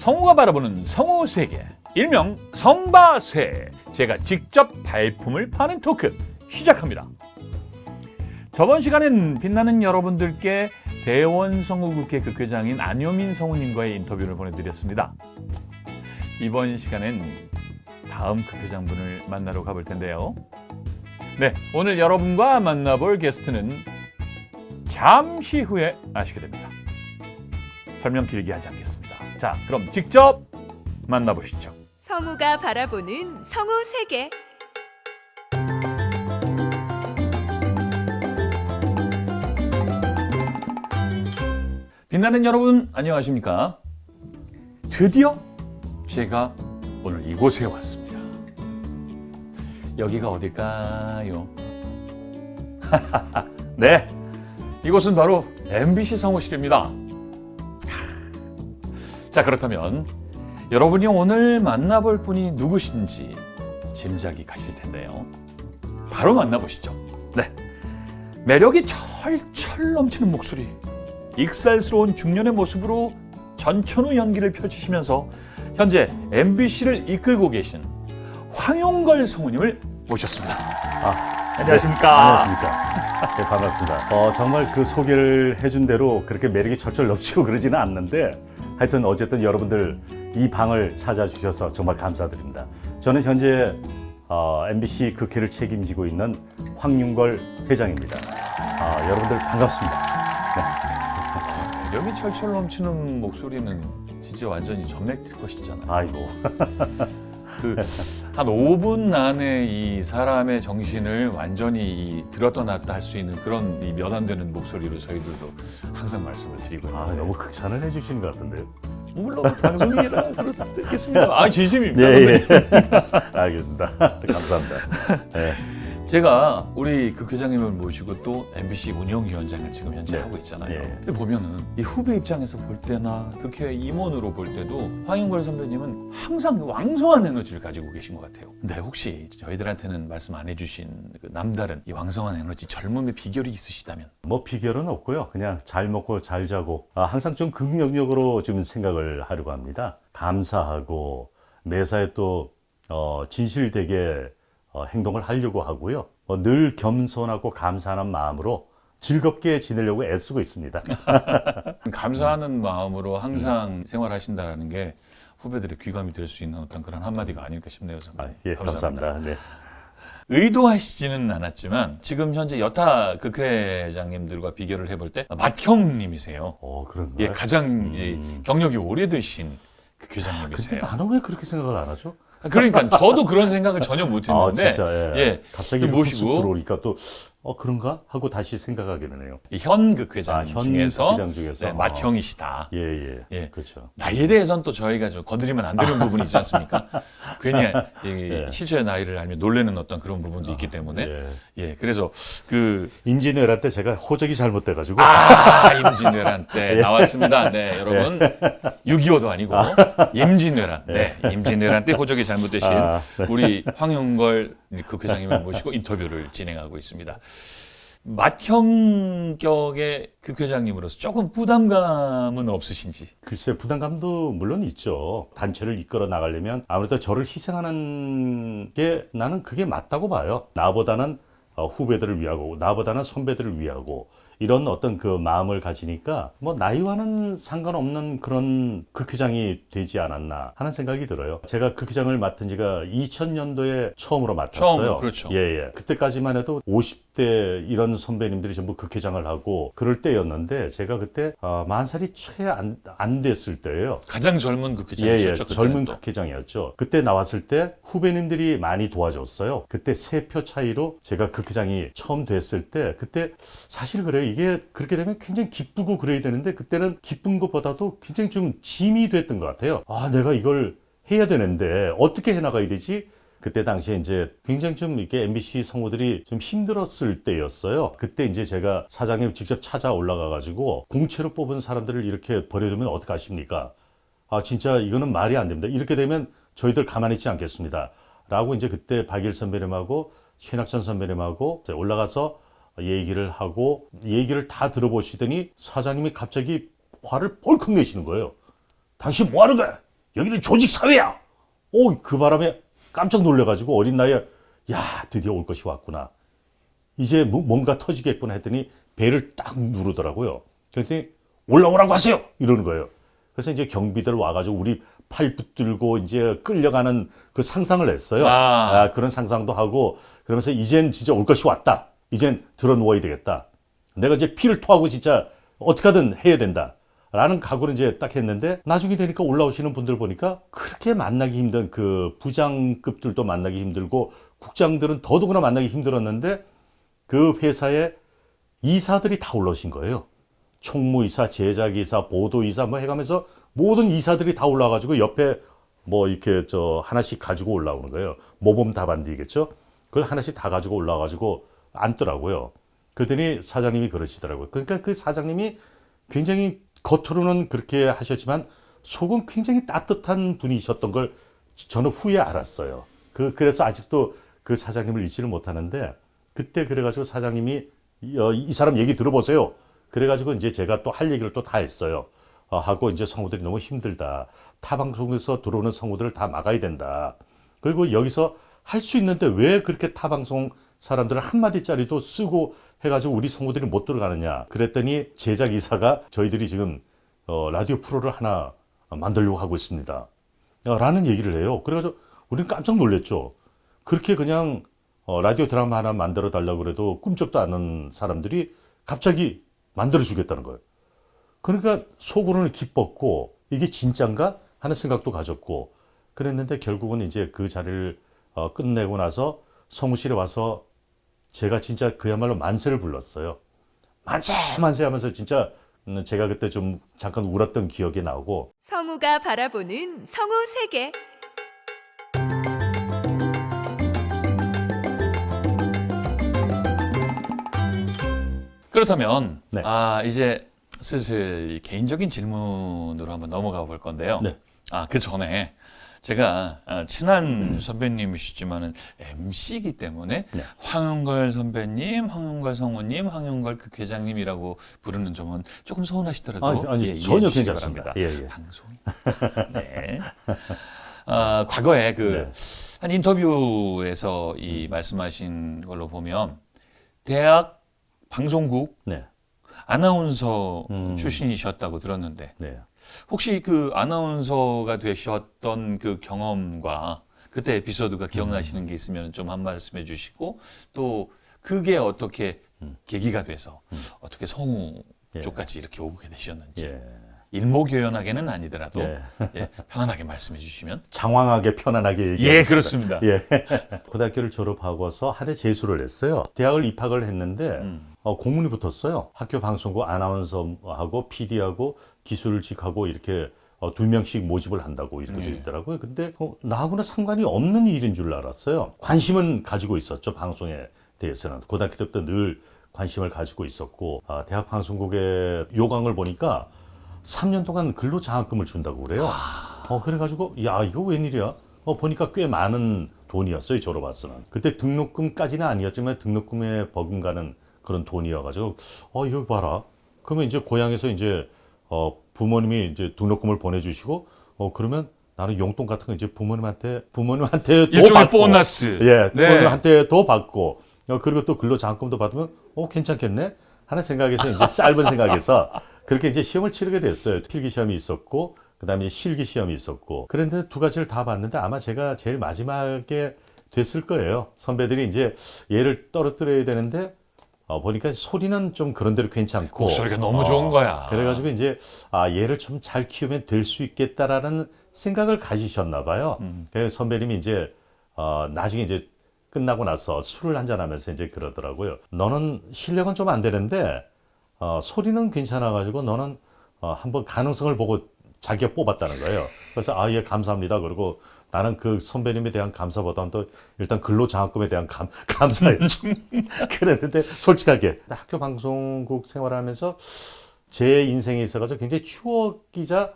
성우가 바라보는 성우 세계 일명 성바세 제가 직접 발품을 파는 토크 시작합니다. 저번 시간엔 빛나는 여러분들께 대원 성우국회 극회장인 안효민 성우님과의 인터뷰를 보내드렸습니다. 이번 시간엔 다음 극회장분을 만나러 가볼 텐데요. 네, 오늘 여러분과 만나볼 게스트는 잠시 후에 아시게 됩니다. 설명 길게 하지 않겠습니다. 자, 그럼 직접 만나보시죠. 성우가 바라보는 성우 세계. 빛나는 여러분 안녕하십니까? 드디어 제가 오늘 이곳에 왔습니다. 여기가 어딜까요? 네, 이곳은 바로 MBC 성우실입니다. 자, 그렇다면 여러분이 오늘 만나볼 분이 누구신지 짐작이 가실 텐데요. 바로 만나보시죠. 네, 매력이 철철 넘치는 목소리, 익살스러운 중년의 모습으로 전천후 연기를 펼치시면서 현재 MBC를 이끌고 계신 황용걸 성우님을 모셨습니다. 아, 안녕하십니까? 네, 안녕하십니까. 네, 반갑습니다. 어, 정말 그 소개를 해준 대로 그렇게 매력이 철철 넘치고 그러지는 않는데 하여튼 어쨌든 여러분들 이 방을 찾아주셔서 정말 감사드립니다. 저는 현재 어, MBC 극회를 책임지고 있는 황윤걸 회장입니다. 아, 여러분들 반갑습니다. 매력이 철철 넘치는 목소리는 진짜 완전히 전맥 것이잖아요. 아이고. 그 한 5분 안에 이 사람의 정신을 완전히 이 들었다 놨다 할 수 있는 그런 이 몇 안 되는 목소리로 저희들도 항상 말씀을 드리고 아, 있는데 너무 극찬을 해주시는 것 같은데요. 물론 방송이라 그렇겠습니다. 아 진심입니다. 예, 선배님. 예. 알겠습니다. 감사합니다. 예. 제가 우리 그 회장님을 모시고 또 MBC 운영위원장을 지금 현재 네. 하고 있잖아요. 예. 근데 보면은 이 후배 입장에서 볼 때나 극회 임원으로 볼 때도 황인걸 선배님은 항상 왕성한 에너지를 가지고 계신 것 같아요. 근데 혹시 저희들한테는 말씀 안 해주신 그 남다른 이 왕성한 에너지 젊음의 비결이 있으시다면 뭐 비결은 없고요. 그냥 잘 먹고 잘 자고 아, 항상 좀 긍정적으로 좀 생각을 하려고 합니다. 감사하고 매사에 또 어, 진실되게 어, 행동을 하려고 하고요. 어, 늘 겸손하고 감사하는 마음으로 즐겁게 지내려고 애쓰고 있습니다. 감사하는 마음으로 음. 항상 생활하신다는 게 후배들의 귀감이 될 수 있는 어떤 그런 한마디가 아닐까 싶네요. 아. 예, 감사합니다. 네. 의도하시지는 않았지만 지금 현재 여타 극회장님들과 비교를 해볼 때 맏형님이세요. 어, 그런가요? 예, 가장 음. 경력이 오래되신 그 근데 회장님이세요. 나는 왜 그렇게 생각을 안 하죠? 그러니까 저도 그런 생각을 전혀 아, 못했는데 진짜, 예. 예, 갑자기 그 이렇게 모시고 쑥 들어오니까 또, 어, 그런가? 하고 다시 생각하게 되네요. 이 현 극회장 아, 현 중에서 극회장 중에서? 네, 맏형이시다. 예, 예. 예. 그렇죠. 나이에 대해서는 또 저희가 좀 건드리면 안 되는 부분이 있지 않습니까? 괜히 이 예. 실제 나이를 알면 놀라는 어떤 그런 부분도 있기 때문에 예. 예, 그래서 그 임진왜란 때 제가 호적이 잘못돼가지고 아, 임진왜란 때 나왔습니다. 네, 여러분. 6.25도 아니고, 임진왜란. 네, 임진왜란 때 호적이 잘못되신 아, 우리 황용걸 국회장님을 모시고 인터뷰를 진행하고 있습니다. 맏형격의 국회장님으로서 조금 부담감은 없으신지. 글쎄 부담감도 물론 있죠. 단체를 이끌어 나가려면 아무래도 저를 희생하는 게 나는 그게 맞다고 봐요. 나보다는 어, 후배들을 위하고 나보다는 선배들을 위하고 이런 어떤 그 마음을 가지니까 뭐 나이와는 상관없는 그런 극회장이 되지 않았나 하는 생각이 들어요. 제가 극회장을 맡은 지가 2000년도에 처음으로 맡았어요. 처음으로, 그렇죠. 예, 예. 그때까지만 해도 50 대 이런 선배님들이 전부 극회장을 하고 그럴 때였는데 제가 그때 어, 만 살이 채안 안 됐을 때예요. 가장 젊은 예, 국회장이셨죠. 예, 젊은 또. 극회장이었죠. 그때 나왔을 때 후배님들이 많이 도와줬어요. 그때 세 표 차이로 제가 극회장이 처음 됐을 때 그때 사실 그래요. 이게 그렇게 되면 굉장히 기쁘고 그래야 되는데 그때는 기쁜 것보다도 굉장히 좀 짐이 됐던 것 같아요. 아, 내가 이걸 해야 되는데 어떻게 해나가야 되지? 그때 당시에 이제 굉장히 좀 이렇게 MBC 성우들이 좀 힘들었을 때였어요. 그때 이제 제가 사장님 직접 찾아 올라가가지고 공채로 뽑은 사람들을 이렇게 버려두면 어떡하십니까? 아, 진짜 이거는 말이 안 됩니다. 이렇게 되면 저희들 가만히 있지 않겠습니다. 라고 이제 그때 박일 선배님하고 최낙천 선배님하고 올라가서 얘기를 하고 얘기를 다 들어보시더니 사장님이 갑자기 화를 뻘컥 내시는 거예요. 당신 뭐 하는 거야? 여기는 조직 사회야. 오, 그 바람에 깜짝 놀래가지고 어린 나이에 야 드디어 올 것이 왔구나. 이제 뭐- 뭔가 터지겠구나 했더니 배를 딱 누르더라고요. 그랬더니 올라오라고 하세요. 이러는 거예요. 그래서 이제 경비들 와가지고 우리 팔 붙들고 이제 끌려가는 그 상상을 했어요. 아. 아, 그런 상상도 하고 그러면서 이젠 진짜 올 것이 왔다. 이젠 들어 누워야 되겠다. 내가 이제 피를 토하고 진짜 어떻게든 해야 된다. 라는 각오를 이제 딱 했는데 나중에 되니까 올라오시는 분들 보니까 그렇게 만나기 힘든 그 부장급들도 만나기 힘들고 국장들은 더더구나 만나기 힘들었는데 그 회사에 이사들이 다 올라오신 거예요. 총무이사, 제작이사, 보도이사 뭐 해가면서 모든 이사들이 다 올라와가지고 옆에 뭐 이렇게 저 하나씩 가지고 올라오는 거예요. 모범 답안지겠죠? 그걸 하나씩 다 가지고 올라와가지고 앉더라고요. 그랬더니 사장님이 그러시더라고요. 그러니까 그 사장님이 굉장히 겉으로는 그렇게 하셨지만 속은 굉장히 따뜻한 분이셨던 걸 저는 후에 알았어요. 그, 그래서 아직도 그 사장님을 잊지를 못하는데 그때 그래가지고 사장님이 이, 어, 이 사람 얘기 들어보세요. 그래가지고 이제 제가 또 할 얘기를 또 다 했어요. 어, 하고 이제 성우들이 너무 힘들다. 타 방송에서 들어오는 성우들을 다 막아야 된다. 그리고 여기서 할 수 있는데 왜 그렇게 타 방송 사람들을 한마디짜리도 쓰고 해가지고 우리 성우들이 못 들어가느냐. 그랬더니 제작 이사가 저희들이 지금 어, 라디오 프로를 하나 만들려고 하고 있습니다. 어, 라는 얘기를 해요. 그래가지고 우리는 깜짝 놀랐죠. 그렇게 그냥 어, 라디오 드라마 하나 만들어 달라고 그래도 꿈쩍도 않는 사람들이 갑자기 만들어 주겠다는 거예요. 그러니까 속으로는 기뻤고 이게 진짠가 하는 생각도 가졌고 그랬는데 결국은 이제 그 자리를 어, 끝내고 나서 성우실에 와서 제가 진짜 그야말로 만세를 불렀어요. 만세 만세 하면서 진짜 음, 제가 그때 좀 잠깐 울었던 기억이 나고 성우가 바라보는 성우 세계. 그렇다면 네. 아 이제 슬슬 개인적인 질문으로 한번 넘어가 볼 건데요. 네. 아 그 전에 제가 아, 친한 선배님이시지만은 MC이기 때문에 네. 황윤걸 선배님, 황윤걸 성우님, 황윤걸 그 회장님이라고 부르는 점은 조금 서운하시더라도 아, 아니, 예, 전혀 괜찮습니다. 예, 예. 방송이. 네. 아, 과거에 그 네. 한 인터뷰에서 이 말씀하신 걸로 보면 대학 방송국 네, 아나운서 음. 출신이셨다고 들었는데 네. 혹시 그 아나운서가 되셨던 그 경험과 그때 에피소드가 기억나시는 게 있으면 좀 한 말씀해 주시고 또 그게 어떻게 계기가 돼서 어떻게 성우 음. 예. 쪽까지 이렇게 오게 되셨는지 예. 일목요연하게는 아니더라도 예. 예, 편안하게 말씀해 주시면 장황하게 편안하게 예 얘기하겠습니다. 그렇습니다. 예. 고등학교를 졸업하고서 한해 재수를 했어요. 대학을 입학을 했는데 음. 어, 공문이 붙었어요. 학교 방송국 아나운서하고 PD하고 기술직하고 이렇게 어, 두 명씩 모집을 한다고 이렇게 예. 돼 있더라고요. 근데 어, 나하고는 상관이 없는 일인 줄 알았어요. 관심은 가지고 있었죠. 방송에 대해서는. 고등학교 때부터 늘 관심을 가지고 있었고 아, 대학 방송국의 요강을 보니까 3년 동안 근로장학금을 준다고 그래요. 어, 그래가지고, 야, 이거 웬일이야? 어, 보니까 꽤 많은 돈이었어요, 졸업와서는. 그때 등록금까지는 아니었지만 등록금에 버금가는 그런 돈이어가지고, 어, 이거 봐라. 그러면 이제 고향에서 이제, 어, 부모님이 이제 등록금을 보내주시고, 어, 그러면 나는 용돈 같은 거 이제 부모님한테, 부모님한테 도 일종의 받고. 보너스. 예, 네. 부모님한테 도 받고, 어, 그리고 또 근로장학금도 받으면, 어, 괜찮겠네? 하는 생각에서 이제 짧은 생각에서 그렇게 이제 시험을 치르게 됐어요. 필기 시험이 있었고, 그 다음에 실기 시험이 있었고. 그런데 두 가지를 다 봤는데 아마 제가 제일 마지막에 됐을 거예요. 선배들이 이제 얘를 떨어뜨려야 되는데, 어, 보니까 소리는 좀 그런 대로 괜찮고. 목소리가 너무 어, 좋은 거야. 그래가지고 이제, 아, 얘를 좀 잘 키우면 될 수 있겠다라는 생각을 가지셨나 봐요. 음. 그래서 선배님이 이제, 어, 나중에 이제 끝나고 나서 술을 한잔 하면서 이제 그러더라고요. 너는 실력은 좀 안 되는데, 어, 소리는 괜찮아가지고 너는 어, 한번 가능성을 보고 자기가 뽑았다는 거예요. 그래서 아, 예, 감사합니다. 그리고 나는 그 선배님에 대한 감사보다는 또 일단 근로장학금에 대한 감, 감사했죠. 그랬는데 솔직하게 학교 방송국 생활하면서 제 인생에 있어가지고 굉장히 추억이자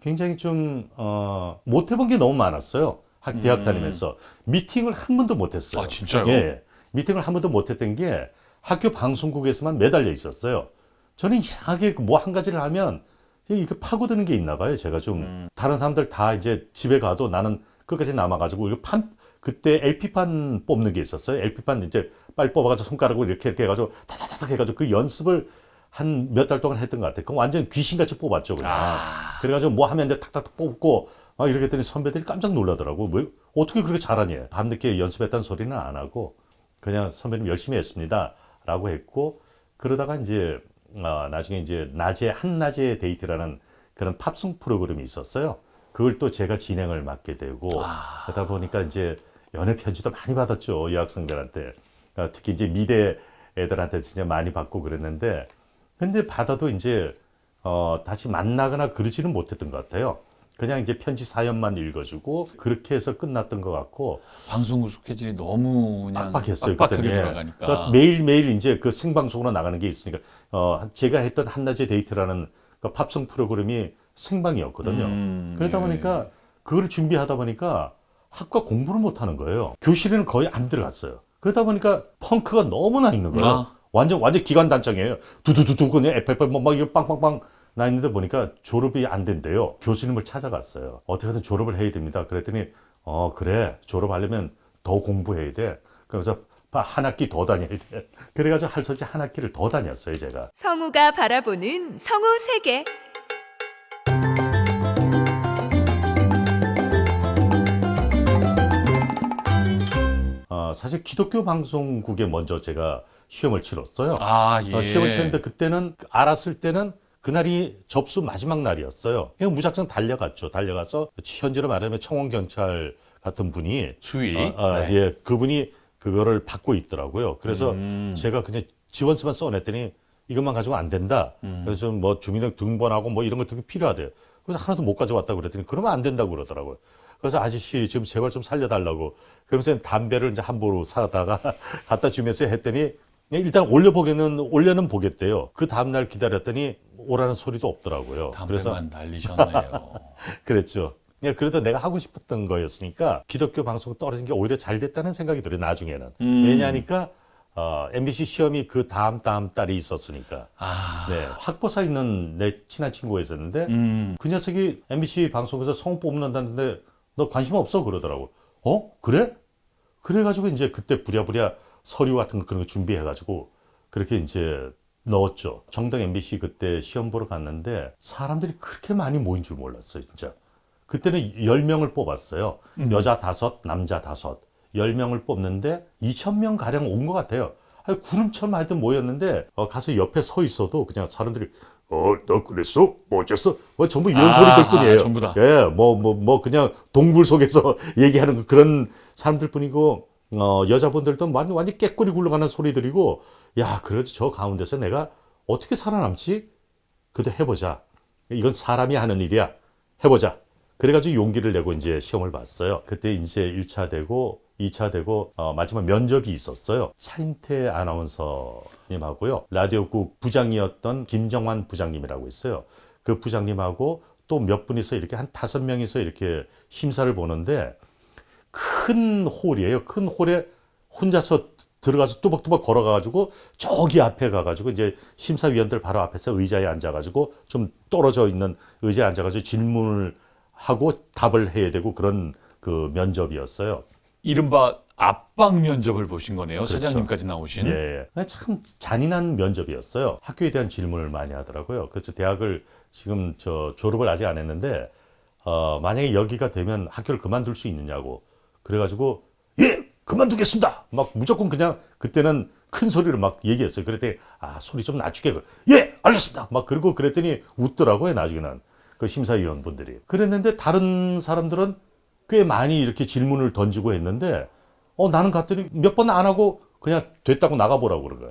굉장히 좀, 어, 못 해본 게 너무 많았어요. 학, 대학 다니면서. 미팅을 한 번도 못 했어요. 아, 진짜요? 예. 미팅을 한 번도 못 했던 게 학교 방송국에서만 매달려 있었어요. 저는 이상하게 뭐 한 가지를 하면 이게 파고드는 게 있나 봐요. 제가 좀 음. 다른 사람들 다 이제 집에 가도 나는 끝까지 남아가지고 이거 판 그때 LP판 뽑는 게 있었어요. LP판 이제 빨리 뽑아가지고 손가락으로 이렇게 이렇게 해가지고 타타타닥 해가지고 그 연습을 한 몇 달 동안 했던 것 같아요. 그럼 완전 귀신같이 뽑았죠, 그냥. 아. 그래가지고 뭐 하면 이제 탁탁탁 뽑고 막 이렇게 했더니 선배들이 깜짝 놀라더라고. 뭐 어떻게 그렇게 잘하니? 밤늦게 연습했다는 소리는 안 하고 그냥 선배님 열심히 했습니다라고 했고 그러다가 이제 아, 나중에 이제 낮에 한낮의 데이트라는 그런 팝송 프로그램이 있었어요. 그걸 또 제가 진행을 맡게 되고 아. 그러다 보니까 이제 연애 편지도 많이 받았죠 여학생들한테 아, 특히 이제 미대 애들한테 진짜 많이 받고 그랬는데 근데 받아도 이제 어, 다시 만나거나 그러지는 못했던 것 같아요. 그냥 이제 편지 사연만 읽어주고 그렇게 해서 끝났던 것 같고 방송국 스케줄이 너무 그냥 빡빡했어요. 빡빡하게 그때는. 예. 돌아가니까. 그러니까 매일 매일 이제 그 생방송으로 나가는 게 있으니까 어, 제가 했던 한낮의 데이트라는 그 팝송 프로그램이 생방이었거든요. 음, 그러다 예. 보니까 그거를 준비하다 보니까 학과 공부를 못 하는 거예요. 교실에는 거의 안 들어갔어요. 그러다 보니까 펑크가 너무나 있는 거예요. 아. 완전 완전 기관 단장이에요. 두두두두 그냥 에펠펠 막 이거 빵빵빵 나 있는데 보니까 졸업이 안 된대요. 교수님을 찾아갔어요. 어떻게든 졸업을 해야 됩니다. 그랬더니 어 그래 졸업하려면 더 공부해야 돼. 그래서 한 학기 더 다녀야 돼. 그래가지고 할 수 없이 한 학기를 더 다녔어요 제가. 성우가 바라보는 성우 세계. 어, 사실 기독교 방송국에 먼저 제가 시험을 치렀어요. 아, 예. 어, 시험을 치는데 그때는 알았을 때는 그날이 접수 마지막 날이었어요. 그냥 무작정 달려갔죠. 달려가서 현재로 말하면 청원 경찰 같은 분이 수위. 아, 아, 네. 예 그분이 그거를 받고 있더라고요. 그래서 음. 제가 그냥 지원서만 써냈더니 이것만 가지고 안 된다. 음. 그래서 뭐 주민등 등본하고 뭐 이런 것들이 필요하대요. 그래서 하나도 못 가져왔다고 그랬더니 그러면 안 된다고 그러더라고요. 그래서 아저씨 지금 제발 좀 살려달라고. 그러면서 담배를 이제 함부로 사다가 갖다 주면서 했더니 일단 올려보기는 올려는 보겠대요. 그 다음날 기다렸더니 오라는 소리도 없더라고요. 그래서 담배만 날리셨네요. 그랬죠. 예, 그래도 내가 하고 싶었던 거였으니까 기독교 방송 떨어진 게 오히려 잘 됐다는 생각이 들어요. 나중에는 음. 왜냐하니까 어, MBC 시험이 그 다음 다음 달에 있었으니까. 아. 네, 학보사 있는 내 친한 친구가 있었는데 음. 그 녀석이 MBC 방송에서 성우 뽑는다는데 너 관심 없어 그러더라고. 어? 그래? 그래가지고 이제 그때 부랴부랴 서류 같은 거 그런 거 준비해가지고 그렇게 이제 넣었죠. 정당 MBC 그때 시험 보러 갔는데 사람들이 그렇게 많이 모인 줄 몰랐어요, 진짜. 그때는 10명을 뽑았어요. 여자 다섯, 남자 다섯. 10명을 뽑는데 2,000명 가량 온 것 같아요. 아니, 구름처럼 하여튼 모였는데 어, 가서 옆에 서 있어도 그냥 사람들이 어, 너 그랬어? 뭐 어쨌어? 뭐 전부 이런 아, 소리들 뿐이에요. 아, 전부 다. 예, 뭐, 뭐, 뭐, 그냥 동굴 속에서 얘기하는 그런 사람들 뿐이고, 어, 여자분들도 완전, 완전 깨꼬리 굴러가는 소리들이고, 야, 그래도 저 가운데서 내가 어떻게 살아남지? 그래도 해보자. 이건 사람이 하는 일이야. 해보자. 그래가지고 용기를 내고 이제 시험을 봤어요. 그때 이제 1차 되고, 2차 되고, 어, 마지막 면접이 있었어요. 차인태 아나운서님하고요. 라디오국 부장이었던 김정환 부장님이라고 있어요. 그 부장님하고 또 몇 분이서 이렇게 한 다섯 명이서 이렇게 심사를 보는데 큰 홀이에요. 큰 홀에 혼자서 들어가서 뚜벅뚜벅 걸어가가지고 저기 앞에 가가지고 이제 심사위원들 바로 앞에서 의자에 앉아가지고 좀 떨어져 있는 의자에 앉아가지고 질문을 하고 답을 해야 되고 그런 그 면접이었어요. 이른바 압박 면접을 보신 거네요. 그렇죠. 사장님까지 나오신. 예, 예. 참 잔인한 면접이었어요. 학교에 대한 질문을 많이 하더라고요. 그래서 대학을 지금 저 졸업을 아직 안 했는데 어, 만약에 여기가 되면 학교를 그만둘 수 있느냐고. 그래가지고 예 그만두겠습니다. 막 무조건 그냥 그때는 큰 소리로 막 얘기했어요. 그랬더니 아 소리 좀 낮추게. 예 알겠습니다. 막 그리고 그랬더니 웃더라고요. 나중에는 그 심사위원분들이. 그랬는데 다른 사람들은 꽤 많이 이렇게 질문을 던지고 했는데 어 나는 갔더니 몇 번 안 하고 그냥 됐다고 나가보라고 그런 거야.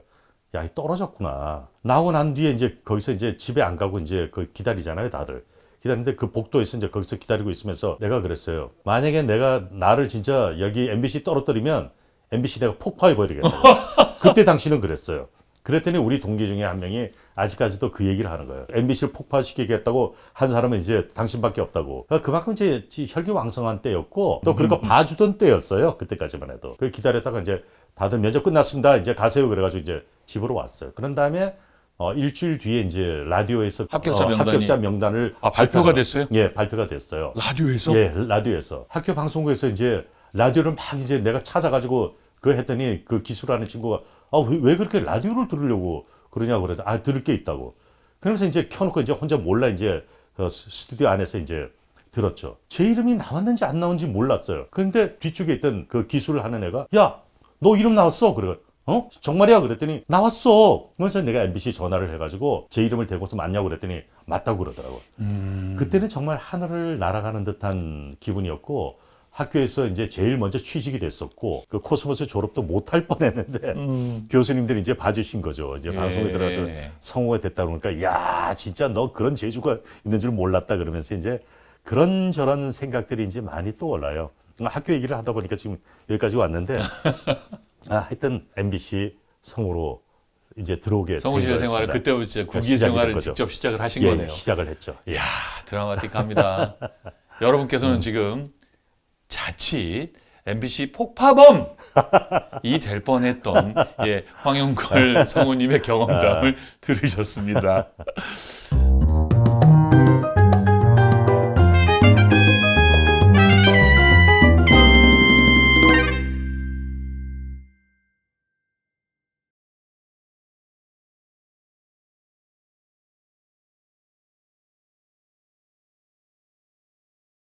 야, 이 떨어졌구나. 나오고 난 뒤에 이제 거기서 이제 집에 안 가고 이제 그 기다리잖아요, 다들. 기다리는데 그 복도에서 이제 거기서 기다리고 있으면서 내가 그랬어요. 만약에 내가 나를 진짜 여기 MBC 떨어뜨리면 MBC 내가 폭파해 버리겠다. 그때 당시는 그랬어요. 그랬더니 우리 동기 중에 한 명이 아직까지도 그 얘기를 하는 거예요. MBC를 폭파시키겠다고 한 사람은 이제 당신밖에 없다고. 그러니까 그만큼 이제 혈기왕성한 때였고 또 그런 거 봐주던 때였어요. 그때까지만 해도. 그 기다렸다가 이제 다들 면접 끝났습니다. 이제 가세요. 그래가지고 이제 집으로 왔어요. 그런 다음에 어, 일주일 뒤에 이제 라디오에서 합격자 어, 명단이- 합격자 명단을 아, 발표가 발표하더라- 됐어요? 예, 발표가 됐어요. 라디오에서? 예, 라디오에서 학교 방송국에서 이제 라디오를 막 이제 내가 찾아가지고 그거 했더니 그 기술하는 친구가 아왜 왜 그렇게 라디오를 들으려고 그러냐고 그러죠. 아 들을 게 있다고. 그러면서 이제 켜놓고 이제 혼자 몰라 이제 어, 스- 스튜디오 안에서 이제 들었죠. 제 이름이 나왔는지 안 나온지 몰랐어요. 그런데 뒤쪽에 있던 그 기술을 하는 애가 야 너 이름 나왔어 그래. 어 정말이야 그랬더니 나왔어. 그래서 내가 MBC 전화를 해가지고 제 이름을 대고서 맞냐고 그랬더니 맞다고 그러더라고. 음. 그때는 정말 하늘을 날아가는 듯한 기분이었고 학교에서 이제 제일 먼저 취직이 됐었고 그 코스모스 졸업도 못할 뻔했는데 음. 교수님들이 이제 봐주신 거죠. 이제 예. 방송에 들어가서 성우가 됐다 그러니까 야 진짜 너 그런 재주가 있는 줄 몰랐다 그러면서 이제 그런 저런 생각들이 이제 많이 떠올라요. 학교 얘기를 하다 보니까 지금 여기까지 왔는데 아 하여튼 MBC 성우로 이제 들어오게 성우실 된 생활을. 그때부터 이제 국기 시작이 된 생활을. 직접 시작을 하신 예, 거네요. 시작을 했죠. 예. 이야, 드라마틱합니다. 여러분께서는 지금 자칫 MBC 폭파범 이 될 뻔했던 예, 황용걸 성우님의 경험담을 들으셨습니다.